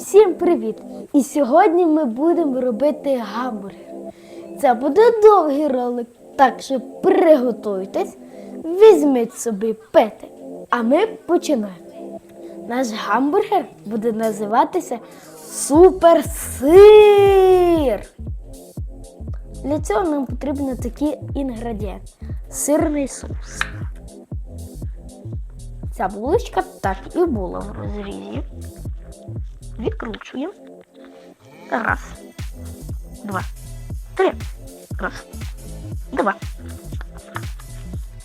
Всім привіт! І сьогодні ми будемо робити гамбургер. Це буде довгий ролик, так що приготуйтесь, візьміть собі пити. А ми починаємо. Наш гамбургер буде називатися Суперсир. Для цього нам потрібні такі інгредієнти: сирний соус. Ця булочка так і була в розрізі. Відкручуємо. Раз. Два. Три. Раз. Два.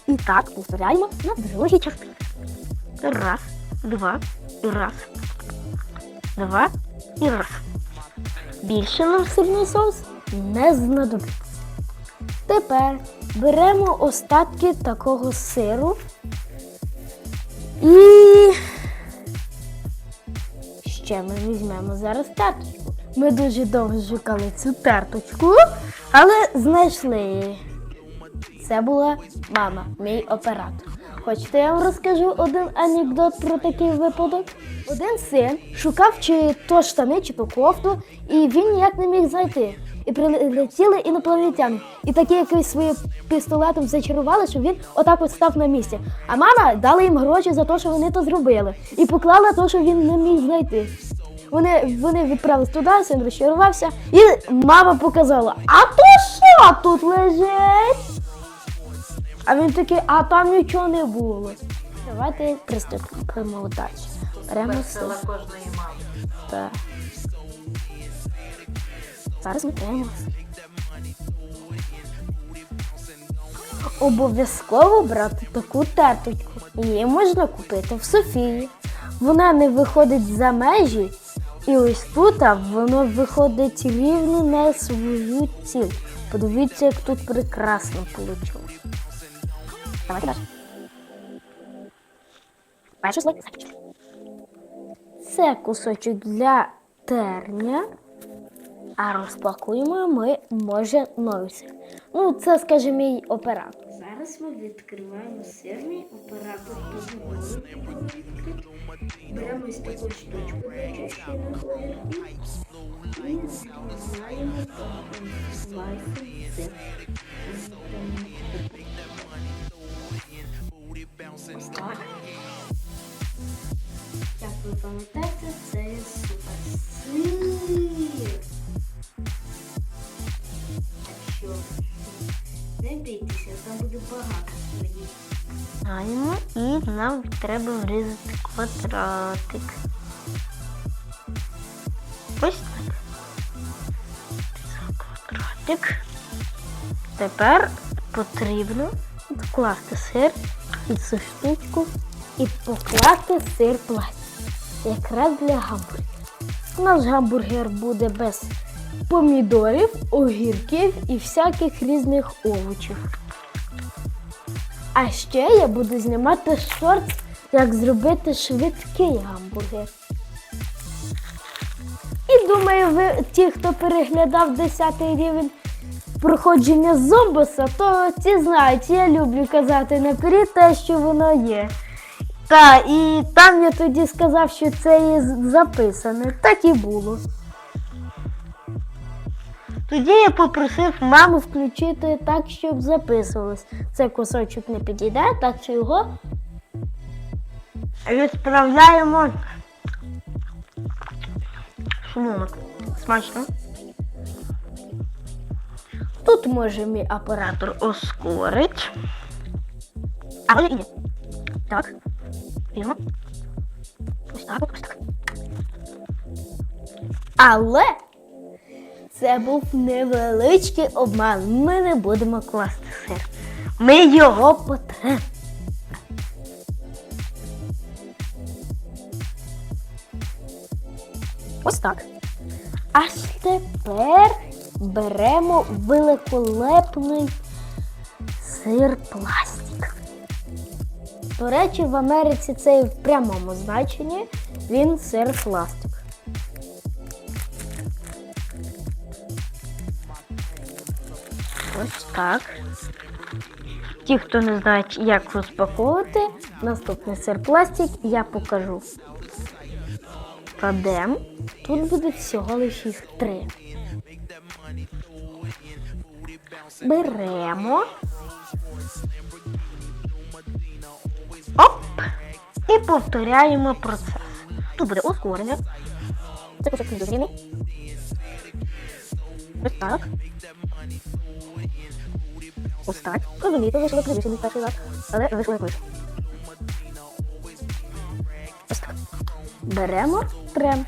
І так повторяємо на другій частині. Раз, два раз. Два і раз. Більше нам сирний соус не знадобиться. Тепер беремо остатки такого сиру і ще ми візьмемо зараз тарточку. Ми дуже довго шукали цю терточку, але знайшли її. Це була мама, мій оператор. Хочете, я вам розкажу один анекдот про такий випадок? Один син шукав чи то штани, чи то кофту, і він ніяк не міг знайти. І прилетіли інопланетяни. І такі якось своїм пістолетом зачарували, що він отак от став на місці. А мама дала їм гроші за те, що вони то зробили, і поклала те, що він не міг знайти. Вони, вони відправились туди, син розчарувався, і мама показала: А то що тут лежить? А він такий, а там нічого не було. Давайте приступимо далі. Беремо Весела кожної мами. Так. Зараз ми беремо. Обов'язково брати таку терточку. Її можна купити в Софії. Вона не виходить за межі, і ось тут воно виходить рівно на свою ціль. Подивіться, як тут прекрасно вийшло. Це кусочок для терня. А розпакуємо ми може новий. Ну, це, скаже мій оператор. Зараз ми відкриваємо сирний оператор. Беремо ось таку штучку і зрізаємо тонким. Ось так. Як ви пам'ятаєте, це суперсир. Так Знаємо, і нам треба врізати квадратик. Ось так. Квадратик. Тепер потрібно вкласти сир і цю штучку і покласти сир пластик. Якраз для гамбургера. Наш гамбургер буде без помідорів, огірків і всяких різних овочів. А ще я буду знімати шорт, як зробити швидкий гамбургер. І думаю, ви, ті, хто переглядав 10 рівень проходження зомбоса, то ті знають, я люблю казати наперед те, що воно є. Та, і там я тоді сказав, що це є записане. Так і було. Тоді я попросив маму включити так, щоб записувалось. Цей кусочок не підійде, так що його відправляємо. Шлунок. Смачно. Тут може мій оператор ускорить. А ні. Так. Вірно. Ось так, ось так. Але це був невеличкий обман. Ми не будемо класти сир. Ми його потремо. Ось так. Аж тепер беремо великолепний сир пластик. До речі, в Америці це в прямому значенні він сир пластик. Ось так. Ті, хто не знають, як розпаковувати, наступний сир пластик я покажу. складемо. Тут буде всього лише їх три. Беремо. Оп! І повторяємо процес. Тут буде ускорення. Це кусок не. Ось так. Так. Розумієте, вийшло кризише, не перший раз, але вийшло як. Ось так. Беремо трем.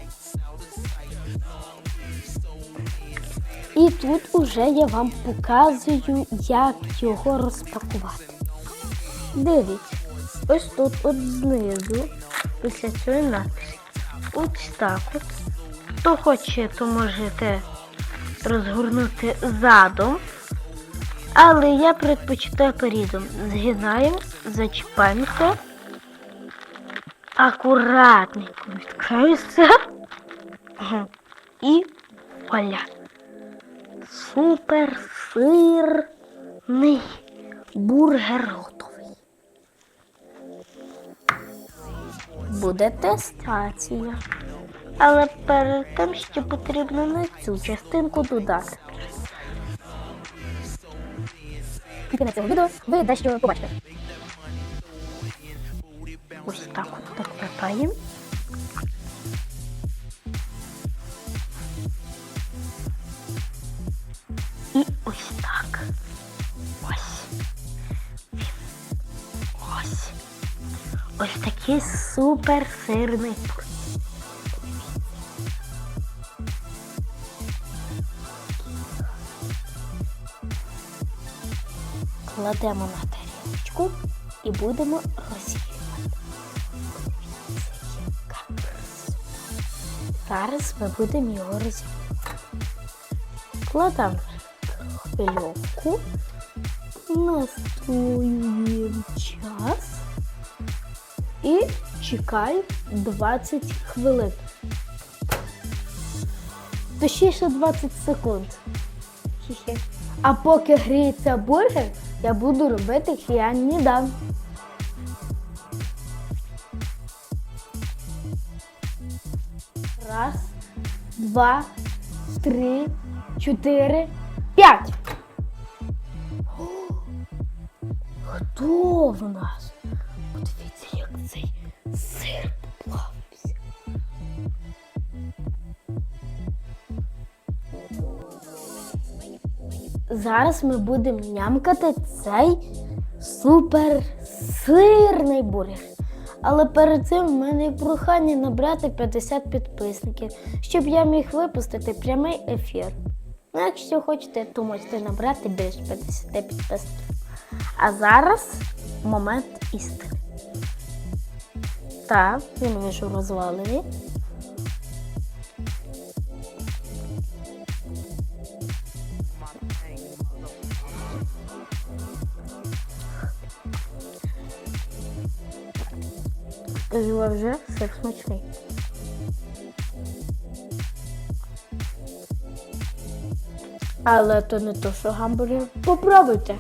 І тут уже я вам показую, як його розпакувати. Дивіться, ось тут от знизу, після цієї надписи. Ось так от. Хто хоче, то можете розгорнути задом. Але я предпочитаю передом. Згинаємо, зачіпаємося. Акуратненько відкриваємося. І вуаля. Супер сирний бургер готовий. Буде тестація. Але перед тим ще потрібно на цю частинку додати. Кінець цього відео ви дещо побачите. Ось так от перевертаємо. І ось так. Ось. Ось. Ось такий супер сирний Кладемо на тарілочку і будемо розігрівати. Зараз ми будемо його розігрівати. Кладемо хвильовку, настоюємо час і чекаємо 20 хвилин. Точніше 20 секунд. А поки гріється бургер, я буду робити хіаннідан. Раз, два, три, чотири, п'ять. Хто в нас? Зараз ми будемо нямкати цей супер сирний бургер. Але перед цим в мене прохання набрати 50 підписників, щоб я міг випустити прямий ефір. Ну, якщо хочете, то можете набрати більше 50 підписників. А зараз момент істини. Так, він вийшов розвалений. Кажу, вже всех смачний. Але то не то, що гамбургер. Попробуйте.